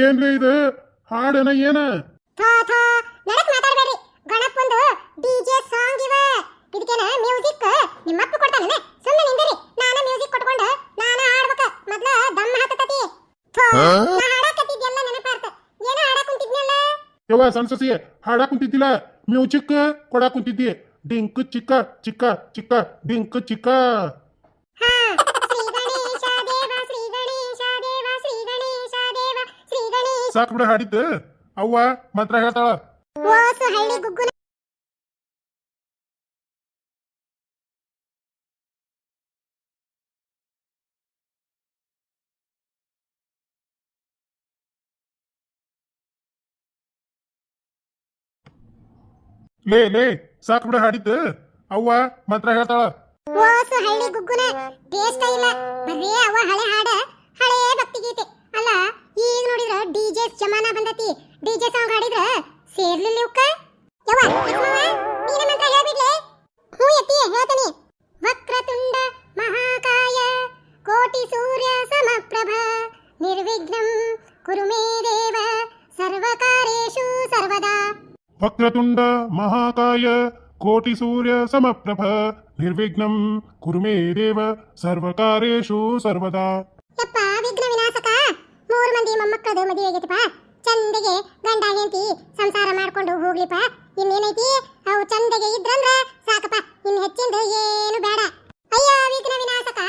ಏನ್ರಿ ಇದು? ಹಾಡನ ಏನ? ಥಾ ಥಾ ಮಾತಾಡಬೇಡಿ ಡಿಜೆ ಸಾಂಗ್ ಇವ. ಇದಕ್ಕೇನ ಮ್ಯೂಸಿಕ್ ಕೊಡ್ತಾನೆ ಸುಮ್ಮನೆ ನಿಂದಿರಿ. ನಾನ ಮ್ಯೂಸಿಕ್ ಕೊಟ್ಕೊಂಡು ನಾನ ಹಾಡ್ಬೇಕ. ಮೊದ್ಲ ದಮ್ ಹತ್ತತತಿ ಥೋ ನಾ ಹಾಡಕತ್ತಿದ್ಯಲ್ಲ ನೆನಪಾರ್ತ ಏನೋ ಹಾಡಕ್ ಕುಂತಿದ್ನಲ್ಲ? ಯವ್ವ ಸಣ್ಣ ಸಸಿ ಹಾಡಾಕ್ ಕುಂತಿದ್ದಿಲ್ಲ? ಮ್ಯೂಸಿಕ್ ಕೊಡಾಕ್ ಕುಂತಿದ್ದಿ. ಡಿಂಕ್ ಚಿಕ್ಕ ಚಿಕ್ಕ ಚಿಕ್ಕ ಡಿಂಕ್ ಚಿಕ್ಕ. ಸಾಕ್ ಬಿಡ ಹಾಡಿದ್ದು ಅವ್ವ ಮಂತ್ರ ಹೇಳ್ತಾಳ. ಓಸು ಹಳ್ಳಿ ಗುಗ್ಗುನ ಲೇ ಲೇ ಸಾಕ್ ಬಿಡ ಹಾಡಿದ್ದು ಅವ್ವ ಮಂತ್ರ ಹೇಳ್ತಾಳ. ಓಸು ಹಳ್ಳಿ ಗುಗ್ಗುನ ಟೇಸ್ಟ್ ಇಲ್ಲ. ಬರೀ ಅವ ಹಳೆ ಹಾಡ. ಹಳೆ ಭಕ್ತಿ ಗೀತೆ ಅಲ್ಲ ಡಿಜೆ ಜಮಾನ ಬಂದತಿ. ಡಿಜೆ ಸಾಂಗ್ ಹಾಡಿದ್ರ ಸೇರ್ಲಿಲ್ಲ ಇವಕ್ಕ ಯವ್ವ ಯಜಮಾವ ನೀನ ಮಂತ್ರ ಹೇಳ್ಬಿಡ್ಲೆ? ಹ್ಞೂ ಎತ್ತಿ ಹೇಳ್ತೀನಿ. ವಕ್ರತುಂಡ ಮಹಾಕಾಯ ಕೋಟಿ ಸೂರ್ಯ ಸಮಪ್ರಭ ನಿರ್ವಿಘ್ನಂ ಕುರು ಮೇ ದೇವ ಸರ್ವಕಾರೇಷು ಸರ್ವದಾ. ವಕ್ರತುಂಡ ಮಹಾಕಾಯ ಕೋಟಿ ಸೂರ್ಯ ಸಮಪ್ರಭ ನಿರ್ವಿಘ್ನಂ ಕುರು ಮೇ ದೇವ ಸರ್ವಕಾರೇಷು ಸರ್ವದಾ. ಯಪ್ಪ ವಿಘ್ನ ವಿನಾಶಕ. ಮೂರು ಮಂದಿ ಮೊಮ್ಮಕ್ಕಳದು ಮದುವೆ ಆಗೈತಿಪ್ಪ. ಚಂದಗೆ ಗಂಡ ಹೆಂಡತಿ ಸಂಸಾರ ಮಾಡ್ಕೊಂಡು ಹೋಗ್ಲಿಪ್ಪ. ಇನ್ನೇನೈತಿ? ಅವು ಚಂದಗೆ ಇದ್ರಂದ್ರ ಸಾಕಪ್ಪ. ಇನ್ ಹೆಚ್ಚಿಂದ ಏನು ಬೇಡ. ಅಯ್ಯೋ ವಿಘ್ನ ವಿನಾಶಕ.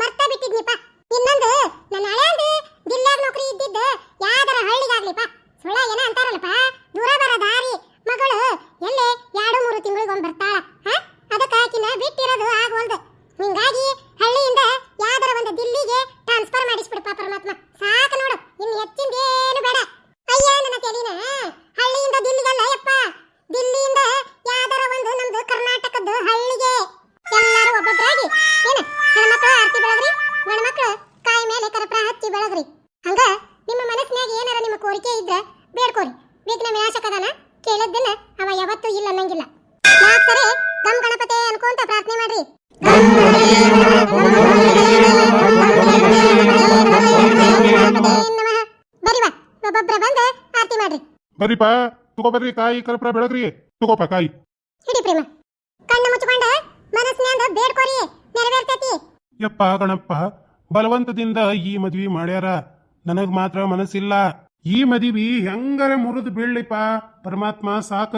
ಮರ್ತ ಬಿಟ್ಟಿದ್ನಿಪ್ಪ. ಇನ್ನೊಂದು, ನನ್ನ ಹಳೆಯಂದು ದಿಲ್ಲಾಗ ನೌಕರಿ ಇದ್ದಿದ್ದು ಯಾವ್ದರ ಹಳ್ಳಿಗಾಗ್ಲಿಪ್ಪ. ಸುಳ್ಳ ಏನ ಅಂತಾರಲ್ಲಪ್ಪ? ಮಾಡ್ರಿ ತುಗೋ ಬರ್ರಿ ಕಾಯಿ ಕರಪ್ರ ಬೆಳಗ್ರಿ ತಗೋಪ ಕಾಯಿ. ಹಿಡಿ ಪ್ರೇಮ. ಕಣ್ಣು ಮುಚ್ಕೊಂಡ ಮನಸ್ಸಿನಿಂದ ಬೇಡ್ಕೋರಿ ನೆರವೇರ್ತೈತಿ. ಯಪ್ಪ ಗಣಪ್ಪ ಬಲವಂತದಿಂದ ಈ ಮದ್ವಿ ಮಾಡ್ಯಾರ. ನನಗ್ ಮಾತ್ರ ಮನಸ್ಸಿಲ್ಲ. ಈ ಮದ್ವಿ ಹೆಂಗರ ಮುರಿದು ಬೀಳ್ಲಿಪ್ಪ? ಪರಮಾತ್ಮ ಸಾಕ.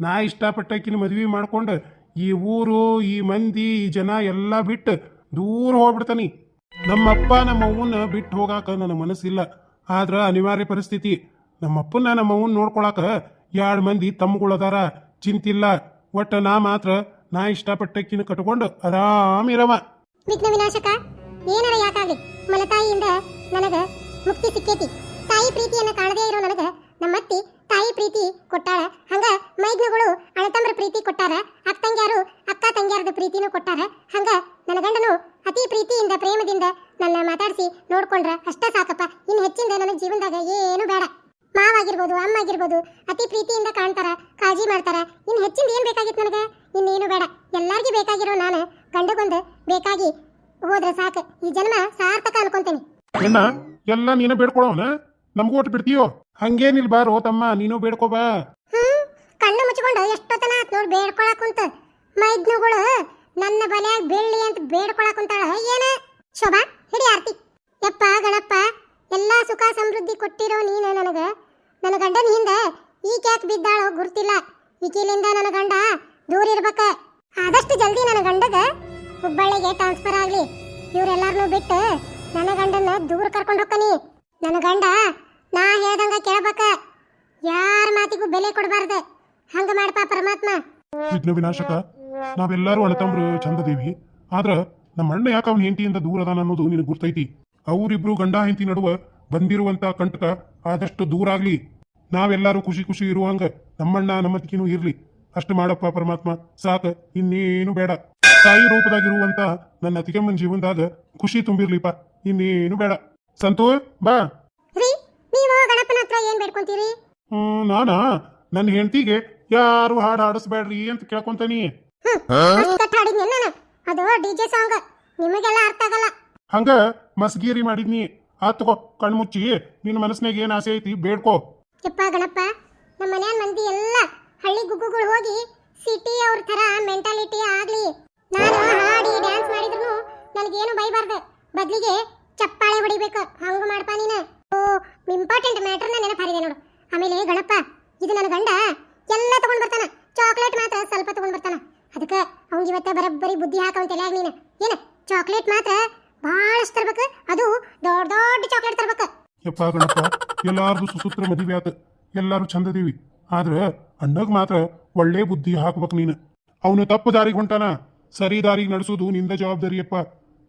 ನಾ ಇಷ್ಟಪಟ್ಟಕಿನ ಮದ್ವಿ ಮಾಡ್ಕೊಂಡು ಈ ಊರು ಈ ಮಂದಿ ಈ ಜನ ಎಲ್ಲ ಬಿಟ್ಟು ದೂರ ಹೋಗ್ಬಿಡ್ತಾನಿ. ನಮ್ಮಪ್ಪ ನಮ್ಮ ಅವನ್ನ ಬಿಟ್ಟು ಹೋಗಾಕ ನನಗೆ ಮನಸ್ಸಿಲ್ಲ. ಆದ್ರ ಅನಿವಾರ್ಯ ಪರಿಸ್ಥಿತಿ. ನಮ್ಮಪ್ಪನ ಅಪ್ಪನ ಅವ್ವನ್ ನೋಡ್ಕೊಳಕ ಎರಡು ಮಂದಿ ತಮ್ಮಗಳದಾರ. ಚಿಂತಿಲ್ಲ. ಒಟ್ಟ ನಾ ಮಾತ್ರ ನಾ ಇಷ್ಟಪಟ್ಟಕ್ಕಿನ ಕಟ್ಕೊಂಡು ಆರಾಮಿರವ ವಿಘ್ನ ವಿನಾಶಕ, ಏನರ ಯಾಕಾಗ್ಲಿ? ಮಲತಾಯಿಯಿಂದ ನನಗ ಮುಕ್ತಿ ಸಿಕ್ಕೇತಿ. ತಾಯಿ ಪ್ರೀತಿಯನ್ನ ಕಾಣದೇ ಇರೋ ನನಗ ನಮ್ಮತ್ತಿ ತಾಯಿ ಪ್ರೀತಿ ಕೊಟ್ಟಾಳ. ಹಂಗ ಮೈಗ್ನಗಳು ಅಳತಂಬ್ರ ಪ್ರೀತಿ ಕೊಟ್ಟಾರ. ಅಕ್ಕ ತಂಗ್ಯಾರು ಅಕ್ಕ ತಂಗ್ಯಾರದ ಪ್ರೀತಿನೂ ಕೊಟ್ಟಾರ. ಹಂಗ ನನ್ನ ಗಂಡನು ಅತಿ ಪ್ರೀತಿಯಿಂದ ಪ್ರೇಮದಿಂದ ನನ್ನ ಮಾತಾಡಿಸಿ ನೋಡ್ಕೊಂಡ್ರ ಅಷ್ಟ ಸಾಕಪ್ಪ. ಇನ್ನು ಹೆಚ್ಚಿಂದ ನನ್ನ ಜೀವನದಾಗ ಏನು ಬೇಡ. ಮಾವಾಗಿರ್ಬೋದು ಅಮ್ಮ ಆಗಿರ್ಬೋದು ಅತಿ ಪ್ರೀತಿಯಿಂದ ಕಾಣ್ತಾರ ಕಾಳಜಿ ಮಾಡ್ತಾರ. ಇನ್ನು ಹೆಚ್ಚಿಂದ ಏನು ಬೇಕಾಗಿತ್ತು ನನಗೆ? ಇನ್ನೇನು ಬೇಡ. ಎಲ್ಲರಿಗೂ ಬೇಕಾಗಿರೋ ನಾನು ಗಂಡಗೊಂದು ಬೇಕಾಗಿ ಹೋದ್ರೆ ಸಾಕು. ಈ ಜನ್ಮ ಸಾರ್ಥಕ ಅನ್ಕೊಂತೀನಿ. ಅಣ್ಣ ಎಲ್ಲ ನೀನು ಬೇಡ್ಕೊಳವನ ನಮಗೂ ಒಟ್ಟು ಬಿಡ್ತೀಯೋ? ಹಂಗೇನಿಲ್ ಬಾರೋ ತಮ್ಮ ನೀನು ಬೇಡ್ಕೋ ಬಾ. ಹ್ಮ್ ಕಣ್ಣು ಮುಚ್ಕೊಂಡು ಎಷ್ಟೊತ್ತನ ಆತ್ ನೋಡ್ ಬೇಡ್ಕೊಳಕ್ ಕುಂತ. ಮೈದ್ನುಗಳು ನನ್ನ ಬಲ್ಯಾಗ ಬೀಳ್ಲಿ ಅಂತ ಬೇಡ್ಕೊಳಕ್ ಕುಂತಾಳ. ಏನ? ಶೋಭಾ ಹಿಡಿ ಆರ್ತಿ. ಯಪ್ಪ ಗಣಪ್ಪ ಎಲ್ಲಾ ಸುಖ ಸಮೃದ್ಧಿ ಕೊಟ್ಟಿರೋ ನೀನ ನನಗ. ನನ್ನ ಗಂಡನ ಈ ಕ್ಯಾಕ್ ಬಿದ್ದಾಳೋ ಗುರ್ತಿಲ್ಲ. ಈಕಿಲಿಂದ ನನ್ನ ಗಂಡ ದೂರ ಇರ್ಬೇಕ. ಆದಷ್ಟು ಜಲ್ದಿ ನನ್ನ ಗಂಡಗ ಹುಬ್ಬಳ್ಳಿಗೆ ಟ್ರಾನ್ಸ್ಫರ್ ಆಗ್ಲಿ. ಇವ್ರೆಲ್ಲಾರನ್ನೂ ಬಿಟ್ಟು ನನ್ನ ಗಂಡನ ದೂರ ಕರ್ಕೊಂಡು ಹೋಗ್ಕನಿ ನನ್ನ ಗಂಡ ನಾ ಹೇಳ್ದಂಗ ಕೇಳ್ಬೇಕ. ಯಾರ ಮಾತಿಗೂ ಬೆಲೆ ಕೊಡಬಾರ್ದು. ಹಂಗ ಮಾಡಪ್ಪ ಪರಮಾತ್ಮ. ವಿಘ್ನ ವಿನಾಶಕ, ನಾವೆಲ್ಲರೂ ಅಳತಂಬ್ರು ಚಂದದೇವಿ. ಆದ್ರ ನಮ್ಮ ಅಣ್ಣ ಯಾಕೆ ಅವನ ಹೆಂಡತಿಯಿಂದ ದೂರ ಅದಾನ ಅನ್ನೋದು ನಿನಗೆ ಗುರ್ತೈತಿ. ಅವರಿಬ್ರು ಗಂಡ ಹೆಂಡತಿ ನಡುವ ಬಂದಿರುವಂತ ಕಂಟಕ ಆದಷ್ಟು ದೂರ ಆಗ್ಲಿ. ನಾವೆಲ್ಲರೂ ಖುಷಿ ಖುಷಿ ಇರುವಂಗ ನಮ್ಮಣ್ಣ ನಮ್ಮತ್ತಿನೂ ಇರ್ಲಿ. ಅಷ್ಟು ಮಾಡಪ್ಪ ಪರಮಾತ್ಮ. ಸಾಕ. ಇನ್ನೇನು ಬೇಡ. ತಾಯಿ ರೂಪದಾಗಿರುವಂತ ನನ್ನ ಅತಿಗೆಮ್ಮನ ಜೀವನದಾಗ ಖುಷಿ ತುಂಬಿರ್ಲಿಪ್ಪ. ಇನ್ನೇನು ಬೇಡ. ಸಂತೋಷ್ ಬಾ. ಹ್ಮ್ ನಾನಾ? ನನ್ನ ಹೆಂಡತಿಗೆ ಯಾರು ಹಾಡು ಹಾಡಿಸ್ಬೇಡ್ರಿ ಅಂತ ಕೇಳ್ಕೊಂತಾನಿ. ಅದು ಡಿಜೆ ಸಾಂಗ್. ನಿಮಗೆಲ್ಲ ಅರ್ಥ ಆಗಲ್ಲ. ಹಂಗ ಮಸ್ಗೀರಿ ಮಾಡಿದ್ನಿ. ಆತ್ ತಗೋ ಕಣ್ಮುಚ್ಚಿ ನಿನ್ನ ಮನಸ್ಸಿನಾಗ ಏನು ಆಸೆ ಐತಿ, ಬೇಡ್ಕೋ. ಯಪ್ಪ ಗಣಪ್ಪ, ನಮ್ಮ ಮನ್ಯಾನ ಮಂದಿ ಎಲ್ಲ ಹಳ್ಳಿ ಗುಗ್ಗುಗಳು ಹೋಗಿ ಸಿಟಿ ಅವ್ರ ತರ ಮೆಂಟಾಲಿಟಿ ಆಗ್ಲಿ. ನಾನು ಹಾಡಿ ಡ್ಯಾನ್ಸ್ ಮಾಡಿದ್ರು ನನಗೇನು ಬೈಬಾರ್ದು. ಬದ್ಲಿಗೆ ಚಪ್ಪಾಳೆ ಹೊಡಿಬೇಕು. ಹಂಗ ಮಾಡ್ಪಾ ನೀನು. ಓ ಇಂಪಾರ್ಟೆಂಟ್ ಮ್ಯಾಟರ್ನ ನೆನಪಾರಿದೆ ನೋಡು. ಆಮೇಲೆ ಗಣಪ್ಪ, ಇದು ನನ್ನ ಗಂಡ ಎಲ್ಲ ತಗೊಂಡ್ ಬರ್ತಾನ. ಚಾಕ್ಲೇಟ್ ಮಾತ್ರ ಸ್ವಲ್ಪ ತಗೊಂಡ್ ಬರ್ತಾನ. ಅದಕ್ಕೆ ಅವ್ನಿಗೆ ಇವತ್ತ ಬರಬ್ಬರಿ ಬುದ್ಧಿ ಹಾಕವಂತ ತಲೆಯಾಗ ನೀನು. ಏನ ಚಾಕ್ಲೇಟ್ ಮಾತ್ರ ಭಾಳಷ್ಟು ತರ್ಬೇಕು. ಅದು ದೊಡ್ಡ ದೊಡ್ಡ ಚಾಕ್ಲೇಟ್ ತರಬೇಕು. ಯಪ್ಪ ಗಣಪ ಎಲ್ಲಾರ್ದು ಸುಸೂತ್ರ ಮದುವೆ ಆತ. ಎಲ್ಲಾರು ಚಂದದೀವಿ ಆದ್ರೆ ಅಣ್ಣಗ್ ಮಾತ್ರ ಒಳ್ಳೆ ಬುದ್ಧಿ ಹಾಕ್ಬೇಕು ನೀನು. ಅವನು ತಪ್ಪು ದಾರಿಗೆ ಹೊಂಟಾನ. ಸರಿ ದಾರಿಗೆ ನಡೆಸೋದು ನಿಂದ ಜವಾಬ್ದಾರಿಯಪ್ಪ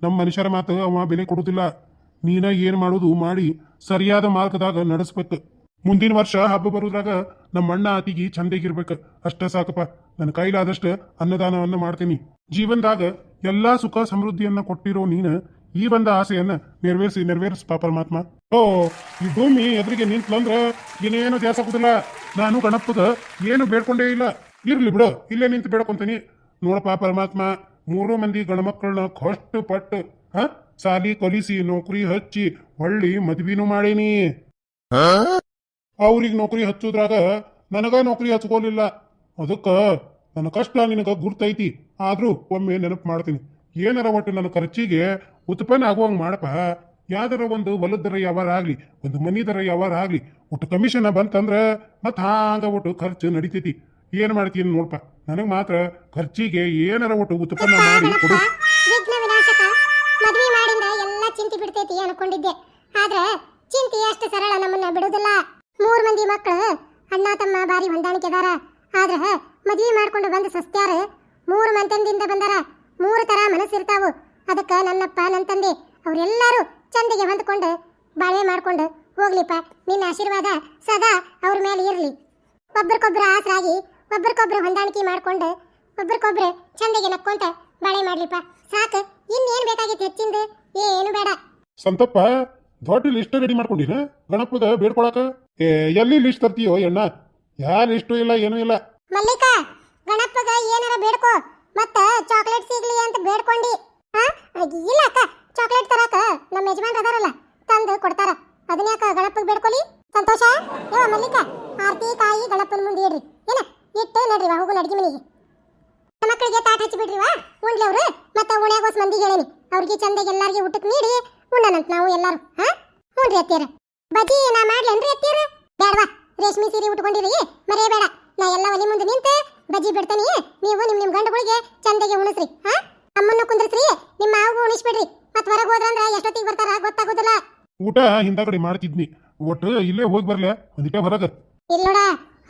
ನಮ್ಮ ಮನುಷ್ಯರ ಮಾತು ಅವ ಬೆಲೆ ಕೊಡುದಿಲ್ಲ. ನೀನ ಏನ್ ಮಾಡೋದು ಮಾಡಿ ಸರಿಯಾದ ಮಾರ್ಗದಾಗ ನಡೆಸ್ಬೇಕು. ಮುಂದಿನ ವರ್ಷ ಹಬ್ಬ ಬರೋದ್ರಾಗ ನಮ್ಮ ಅಣ್ಣ ಅತಿಗೆ ಚಂದಾಗಿರ್ಬೇಕು ಅಷ್ಟ ಸಾಕಪ್ಪ. ನನ್ನ ಕೈಲಾದಷ್ಟು ಅನ್ನದಾನವನ್ನ ಮಾಡ್ತೀನಿ. ಜೀವನದಾಗ ಎಲ್ಲಾ ಸುಖ ಸಮೃದ್ಧಿಯನ್ನ ಕೊಟ್ಟಿರೋ ನೀನು ಈ ಬಂದ ಆಸೆಯನ್ನ ನೆರವೇರಿಸಿ ನೆರವೇರಿಸ್ಪಾ ಪರಮಾತ್ಮ ಓ ಈ ಭೂಮಿ ಎದುರಿಗೆ ನಿಂತ್ಲಂದ್ರ ಏನೇನು ದ್ಯಾಸಾಗುದಿಲ್ಲ ನಾನು ಗಣಪದ ಏನು ಬೇಡ್ಕೊಂಡೇ ಇಲ್ಲ. ಇರ್ಲಿ ಬಿಡು ಇಲ್ಲೇ ನಿಂತು ಬೇಡ್ಕೊಂತೀನಿ. ನೋಡಪ್ಪ ಪರಮಾತ್ಮ ಮೂರು ಮಂದಿ ಗಣಮಕ್ಕಳನ್ನ ಕಷ್ಟ ಪಟ್ಟು ಹ? ಸಾಲಿ ಕಲಿಸಿ ನೌಕರಿ ಹಚ್ಚಿ ಹೊಳ್ಳಿ ಮದ್ವಿನೂ ಮಾಡೀನಿ. ಅವ್ರಿಗೆ ನೌಕರಿ ಹಚ್ಚೋದ್ರಾಗ ನನಗ ನೌಕರಿ ಹಚ್ಕೋಲಿಲ್ಲ. ಅದಕ್ಕ ನನ್ನ ಕಷ್ಟ ನಿನಗ ಗುರ್ತೈತಿ. ಆದ್ರೂ ಒಮ್ಮೆ ನೆನಪು ಮಾಡ್ತೀನಿ. ಏನಾರ ಒಟ್ಟು ನನ್ನ ಖರ್ಚಿಗೆ ಉತ್ಪನ್ನ ಆಗುವಂಗೆ ಮಾಡಪ್ಪ. ಯಾವ್ದಾರ ಒಂದು ಹೊಲದರ ವ್ಯವಹಾರ ಆಗಲಿ ಒಂದು ಮನಿದರ ವ್ಯವಹಾರ ಆಗಲಿ ಒಟ್ಟು ಕಮಿಷನ್ ಬಂತಂದ್ರೆ ಮತ್ತೆ ಹಾಂಗ ಒಟ್ಟು ಖರ್ಚು ನಡಿತೈತಿ. ಏನು ಮಾಡ್ತೀನಿ ನೋಡಪ್ಪ ನನಗೆ ಮಾತ್ರ ಖರ್ಚಿಗೆ ಏನಾರ ಒಟ್ಟು ಉತ್ಪನ್ನ ಮಾಡಿ ಕೊಡು. ವಿಘ್ನ ವಿನಾಶಕ. ಮದ್ವೆ ಮಾಡಿಂದ ಎಲ್ಲ ಚಿಂತೆ ಬಿಡ್ತೈತಿ ಅನ್ಕೊಂಡಿದ್ದೆ. ಆದ್ರೆ ಚಿಂತೆ ಅಷ್ಟು ಸರಳ ನಮ್ಮನ್ನ ಬಿಡುದಿಲ್ಲ. ಮೂರ್ ಮಂದಿ ಮಕ್ಕಳು ಅಣ್ಣ ತಮ್ಮ ಬಾರಿ ಹೊಂದಾಣಿಕೆ ಅದಾರ ಆದ್ರೆ ಮದ್ವೆ ಮಾಡ್ಕೊಂಡು ಬಂದ ಸಸ್ತ್ಯಾರ ಮೂರು ಮಂತಂದಿಂದ ಬಂದಾರ. ಮೂರು ತರ ಮನಸ್ಸಿರ್ತಾವು. ಅದಕ್ಕ ನನ್ನಪ್ಪ ನನ್ನ ತಂದೆ ಅವರೆಲ್ಲರೂ ಚಂದಿಗೆ ಹೊಂದ್ಕೊಂಡು ಬಾಳೆ ಮಾಡ್ಕೊಂಡು ಹೋಗ್ಲಿಪ್ಪ. ನಿನ್ನ ಆಶೀರ್ವಾದ ಸದಾ ಅವ್ರ ಮೇಲೆ ಇರಲಿ. ಒಬ್ರಿಗೊಬ್ರು ಆಸರಾಗಿ ಒಬ್ರಿಗೊಬ್ರು ಹೊಂದಾಣಿಕೆ ಮಾಡ್ಕೊಂಡು ಒಬ್ರಿಗೊಬ್ರು ಚಂದಿಗೆ ನಕ್ಕೊಂತ ಬಾಳೆ ಮಾಡ್ಲಿಪ್ಪ. ಸಾಕು ಇನ್ನೇನು ಬೇಕಾಗಿತ್ತು ಹೆಚ್ಚಿಂದ? ಏನು ಬೇಡ. ಸಂತಪ್ಪ ದೊಡ್ಡ ಲಿಸ್ಟ್ ರೆಡಿ ಮಾಡ್ಕೊಂಡಿನ ಗಣಪದ ಬೇಡ್ಕೊಳಕ? ಏ ಎಲ್ಲಿ ಲಿಸ್ಟ್ ತರ್ತೀಯೋ ಎಣ್ಣ ಯಾ ಲಿಸ್ಟು ಇಲ್ಲ ಏನೂ ಇಲ್ಲ. ಮಲ್ಲಿಕಾ ಗಣಪಗ ಏನಾರ ಬೇಡ್ಕೋ. ಮತ್ತೆ ಚಾಕ್ಲೇಟ್ ಸಿಗ್ಲಿ ಅಂತ ಬೇಡ್ಕೊಂಡಿ. ಇಲ್ಲ ಅಕ್ಕ. ಚಾಕ್ಲೇಟ್ ತರಾಕ ನಮ್ಮ ಯಜಮಾನ್ ಅದಾರಲ್ಲ, ತಂದು ಕೊಡ್ತಾರ. ಅದನ್ನ ಯಾಕ ಗಣಪಗ್ ಬೇಡ್ಕೊಲಿ? ಸಂತೋಷ? ಯೋ ಮಲ್ಲಿಕ, ಆರ್ತಿ ಕಾಯಿ ಗಣಪನ ಮುಂದೆ ಇಡ್ರಿ. ಏನ? ಇಟ್ಟು ನಡ್ರಿ ಹೋಗು ಅಡ್ಗಿ ಮನೆಗೆ. ಮಕ್ಕಳಿಗೆ ತಾಟ್ ಹಚ್ಚಿ ಬಿಡ್ರಿ ವಾ ಉಂಡ್ಲಿ ಅವ್ರು ಮತ್ತ ಉಣ್ಯಾಗೋಸ್ ಮಂದಿಗೆ ಹೇಳೇನಿ. ಅವ್ರಿಗೆ ಚಂದಗೆ ಎಲ್ಲಾರ್ಗೆ ಊಟಕ್ಕೆ ನೀಡಿ, ಉಣ್ಣನಂತ ನಾವು ಎಲ್ಲಾರು. ಹಾ? ಹ್ಞೂನ್ರಿ ಅತ್ತಿಯರ. ಬಜ್ಜಿ ನಾ ಮಾಡ್ಲೇನ್ರಿ ಅತ್ತಿಯರ. ಬೇಡವಾ ರೇಷ್ಮೆ ಸೀರೆ ಉಟ್ಕೊಂಡಿರಿ. ಮರೆಯಬೇಡ ನಾ ಎಲ್ಲ ಒಲಿ ಮುಂದೆ ನಿಂತು ಬಜ್ಜಿ ಬಿಡ್ತಾನಿ. ನೀವು ನಿಮ್ಮ ನಿಮ್ಮ ಗಂಡುಗಳಿಗೆ ಚಂದಗೆ ಉಣಿಸ್ರಿ. ಹಾ? ಅಮ್ಮನ್ನ ಕುಂದ್ರಸ್ರಿ. ಉಣಿಸ್ಬಿಡ್ರಿ ಮತ್ ಹೊರಗೆ ಹೋದ್ರಂದ್ರ ಎಷ್ಟೊತ್ತಿಗೆ ಬರ್ತಾರ ಗೊತ್ತಾಗೋದಿಲ್ಲ. ಊಟ ಹಿಂದಗಡೆ ಮಾಡ್ತಿದ್ನಿ. ಒಟ್ಟು ಇಲ್ಲೇ ಹೋಗಿ ಬರ್ಲೆ. ಒಂದಿಟ ಹೊರಗ. ಇಲ್ಲ ನೋಡ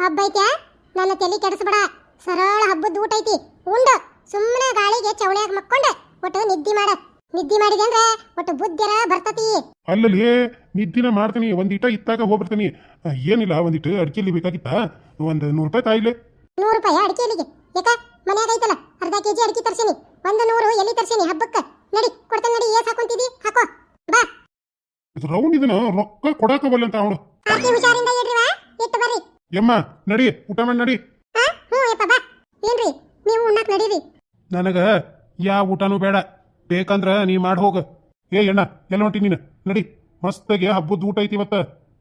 ಹಬ್ಬ ಐತ್ಯಾ? ನನ್ನ ತಲೆ ಕೆಡಿಸ್ಬೇಡ. ಸರಳ ಹಬ್ಬದ ಊಟ ಐತಿ. ಉಂಡು. ಸುಮ್ಮನೆ ಗಾಳಿಗೆ ಚವಳಿಯಾಗ ಮಕ್ಕೊಂಡು. ಒಟ್ಟು ನಿದ್ದಿ ಮಾಡ. ನಿದ್ದಿ ಮಾಡಿದೆ ಅಂದ್ರೆ ಒಟ್ಟು ಬುದ್ಧಿರ ಬರ್ತತಿ. ಅಲ್ಲಲ್ಲಿ ನಿದ್ದಿನ ಮಾಡ್ತೀನಿ. ಒಂದಿಟ ಇತ್ತಾಗ ಹೋಗಿ ಬರ್ತೀನಿ ಏನಿಲ್ಲ ಒಂದಿಟ್ಟು ಅಡಿಕೆಲಿ ಬೇಕಾಗಿತ್ತ? ಒಂದು ನೂರು ರೂಪಾಯಿ ತಾಯಿಲೆ. ನೂರು ರೂಪಾಯಿ ಅಡಿಕೆಲಿಗೆ? ಏಕ ಯಾಕ ಮನ್ಯಾಗ ಐತಲ್ಲ? ಅರ್ಧ ಕೆಜಿ ಅಡಿಕೆ ತರ್ಸಿನಿ. ಒಂದು ನೂರು ಎಲ್ಲಿ ತರ್ಸಿನಿ ಹಬ್ಬಕ್ಕ. ನಡಿ ಕೊಡ್ತೇನೆ ನಡಿ ಏಸ್ ಹಾಕೊಂತಿದಿ ಹಾಕೋ ಬಾ. ಇದು ರೌಂಡ್ ಇದನ್ನ ರೊಕ್ಕ ಕೊಡಾಕಬಲ್ಲ ಅಂತ ಅವಳು. ಆಕೆ ಹುಷಾರಿಂದ ಇಡ್ರಿ ವಾ ಇಟ್ಟು ಬರ್ರಿ. ಯಮ್ಮ ನಡಿ ಊಟ ಮಾಡಿ ನಡಿ. ಹಾ ಹ್ಞೂ ಯಪ್ಪ ಬಾ. ಏನ್ರಿ ನೀವು ಉಣ್ಣಾಕ್ ನಡೀರಿ. ನನಗೆ ಯಾವ ಊಟನೂ ಬೇಡ. ಬೇಕಂದ್ರ ನೀ ಮಾಡಿ ಹೋಗ. ಏ ಅಣ್ಣ ಎಲ್ಲ ಹೊಂಟಿ ನೀನು. ನಡಿ ಮಸ್ತಾಗಿ ಹಬ್ಬದ ಊಟ ಐತಿ ಇವತ್ತ.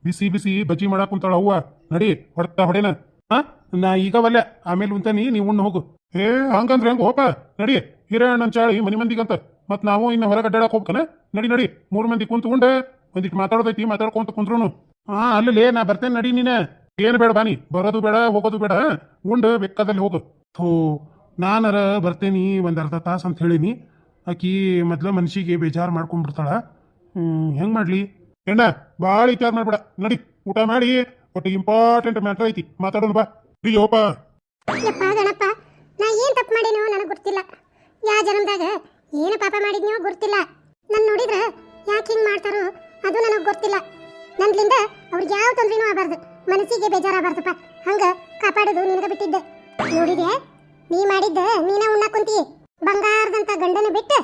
ಬಿಸಿ ಬಿಸಿ ಬಜ್ಜಿ ಮಾಡಾಕ್ ಕುಂತಾಳ ಅವ್ವ. ನಡಿ ಹೊಡ್ತಾ ಹೊಡೆನ. ಹಾ ನಾ ಈಗ ಬಲ್ಲೆ ಆಮೇಲೆ ಉಂತಾನಿ ನೀ ಉಣ್ಣು ಹೋಗು. ಏ ಹಂಗಂದ್ರೆ ಹೆಂಗ ಹೋಪ. ನಡಿ ಹಿರಣ್ಣನ ಚಾಳಿ ಮನಿ ಮಂದಿಗಂತ. ಮತ್ ನಾವು ಇನ್ನು ಹೊರಗೆ ಅಡ್ಡಾಡಕ್ ಹೋಗ್ಕನ ನಡಿ ನಡಿ. ಮೂರು ಮಂದಿ ಕುಂತು ಒಂದಿಷ್ಟು ಮಾತಾಡೋದೈತಿ, ಮಾತಾಡ್ಕೊಂತ ಕುಂತ್ರುನು. ಹಾ ಅಲ್ಲೇ ನಾ ಬರ್ತೇನೆ ನಡಿ ನೀನೆ. ಏನು ಬೇಡ ಬಾನಿ ಬರೋದು ಬೇಡ, ಹೋಗೋದು ಬೇಡ. ಉಂಡು ಬೆಕ್ಕದಲ್ಲಿ ಹೋಗು. ಥೋ, ನಾನರ ಬರ್ತೇನಿ ಒಂದು ಅರ್ಧ ತಾಸು ಅಂತ ಹೇಳೀನಿ. ಆಕಿ ಮೊದ್ಲ ಮನ್ಸಿಗೆ ಬೇಜಾರು ಮಾಡ್ಕೊಂಡ್ಬಿಡ್ತಾಳ. ಹೆಂಗ್ ಮಾಡ್ಲಿ? ಎಣ್ಣ ಭಾಳ ವಿಚಾರ ಮಾಡ್ಬೇಡ. ನಡಿ, ಊಟ ಮಾಡಿ. ಒಟ್ಟು ಇಂಪಾರ್ಟೆಂಟ್ ಮ್ಯಾಟರ್ ಐತಿ. ಮಾತಾಡೋಣ ಬಾ. ಪ್ರಿಯೋಪ ನಾ ಏನು ತಪ್ಪು ಮಾಡೇನೋ ನನಗೆ ಗೊತ್ತಿಲ್ಲ. ಯಾ ಜನ್ಮದಾಗ ಏನು ಪಾಪ ಮಾಡಿದ್ನೋ ಗೊತ್ತಿಲ್ಲ. ನನ್ ನೋಡಿದ್ರ ಯಾಕೆ ಹಿಂಗ್ ಮಾಡ್ತಾರೋ ಅದು ನನಗೆ ಗೊತ್ತಿಲ್ಲ. ನನ್ಲಿಂದ ಅವ್ರಿಗೆ ಯಾವ ತೊಂದ್ರೆನೂ ಆಗಬಾರ್ದು. ಮನಸ್ಸಿಗೆ ಬೇಜಾರಾಗಬಾರ್ದಪ್ಪ. ಹಂಗ ಕಾಪಾಡೋದು ನಿನಗೆ ಬಿಟ್ಟಿದ್ದೆ. ನೋಡಿದೆ ನೀ ಮಾಡಿದ್ದ ನೀನ ಉಣ್ಣ ಕುಂತಿ. ಬಂಗಾರದಂತ ಗಂಡನ ಬಿಟ್ಟು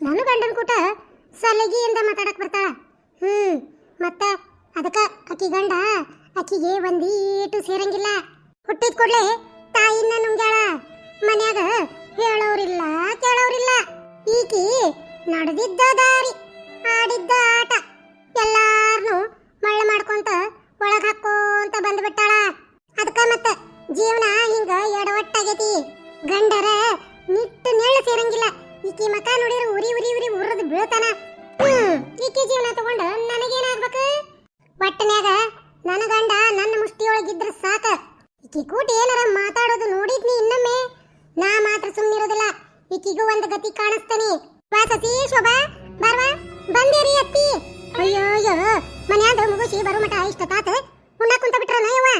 ನಾನು ಗಂಡನ ಕೂಟ ಸಲಗಿಯಿಂದ ಮಾತಾಡಕ್ ಬರ್ತಾಳ. ಹ್ಮ್, ಮತ್ತೆ ಅದಕ್ಕ ಅಕ್ಕಿ ಗಂಡ ಅಕ್ಕಿಗೆ ಒಂದೀಟು ಸೇರಂಗಿಲ್ಲ. ಹುಟ್ಟಿದ ಕೂಡ್ಲೆ ತಾಯಿನ ನುಂಗ್ಯಾಳ. ಮನ್ಯಾಗ ಹೇಳೋರಿಲ್ಲ ಈಕಿ ನಡೆದಿದ್ದ ದಾರಿ, ಆಡಿದ್ದ ಆಟ. ಎಲ್ಲಾರ್ನು ಮಳೆ ಮಾಡ್ಕೊಂತ ಒಳಗ್ ಹಾಕೋಂತ ಬಂದ್ಬಿಟ್ಟಾಳ. ಅದಕ್ಕ ಮತ್ತೆ ಜೀವನ ಹಿಂಗ ಎಡವಟ್ಟಾಗೈತಿ. ಈಕಿಗೂ ಒಂದು ಗತಿ ಕಾಣಿಸ್ತಾನೆ. ವಾಸತಿ ಶೋಭಾ, ಬರ್ವಾ, ಬಂದೇರಿ ಅತ್ತಿ. ಅಯ್ಯೋ ಮನ್ಯಾಗ ಮುಗುಸಿ ಬರೋ ಮಠ ಇಷ್ಟ ತಾತ. ಉಣ್ಣ ಕುಂತ ಬಿಟ್ರ ಯವ್ವ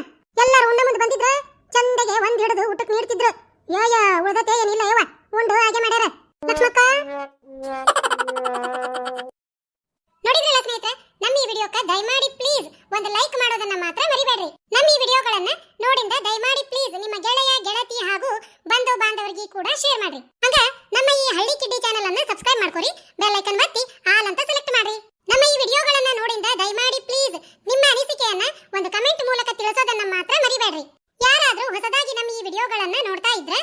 ಎಲ್ಲರೂ ಉಂಡ ಮುಂದೆ ಬಂದಿದ್ರ, ಚಂದಗೆ ಒಂದ್ ಹಿಡಿದು ಊಟಕ್ಕೆ ನೀಡ್ತಿದ್ರು. ಯೋಯ ಉಳ್ದತೆ ಏನಿಲ್ಲ ಯವ್ವ ಉಂಡು, ಹಾಗೆ ಮಾಡ್ಯಾರ. ಲಕ್ಷ್ಮಕ್ಕ? ನೋಡಿದ್ರಲ್ಲ ಸ್ನೇಹಿತರೆ, ನಮ್ಮ ಈ ವಿಡಿಯೋಕ್ಕೆ ದಯಮಾಡಿ ಪ್ಲೀಸ್ ಒಂದು ಲೈಕ್ ಮಾಡೋದನ್ನ ಮಾತ್ರ ಮರಿಬೇಡ್ರಿ. ನಮ್ಮ ಈ ವಿಡಿಯೋಗಳನ್ನ ನೋಡಿಂದ ದಯಮಾಡಿ ಪ್ಲೀಸ್ ನಿಮ್ಮ ಗೆಳೆಯ, ಗೆಳತಿ ಹಾಗೂ ಬಂಧು ಬಾಂಧವರಿಗೆ ಕೂಡ ಶೇರ್ ಮಾಡ್ರಿ. ಹಂಗ ನಮ್ಮ ಈ ಹಳ್ಳಿ ಕಿಡ್ಡಿ ಚಾನೆಲ್ ಅನ್ನ ಸಬ್ಸ್ಕ್ರೈಬ್ ಮಾಡ್ಕೊರಿ ಬೆಲ್ ಐಕನ್ ಒತ್ತಿ ಆಲ್ ಅಂತ ಸೆಲೆಕ್ಟ್ ಮಾಡ್ರಿ. ನಮ್ಮ ಈ ವಿಡಿಯೋಗಳನ್ನ ನೋಡಿಂದ ದಯಮಾಡಿ ಪ್ಲೀಸ್ ನಿಮ್ಮ ಅನಿಸಿಕೆಯನ್ನ ಒಂದು ಕಮೆಂಟ್ ಮೂಲಕ ತಿಳಿಸೋದನ್ನ ಮಾತ್ರ ಮರಿಬೇಡ್ರಿ. ಯಾರಾದ್ರೂ ಹೊಸದಾಗಿ ನಮ್ಮ ಈ ವಿಡಿಯೋಗಳನ್ನ ನೋಡ್ತಾ ಇದ್ರೆ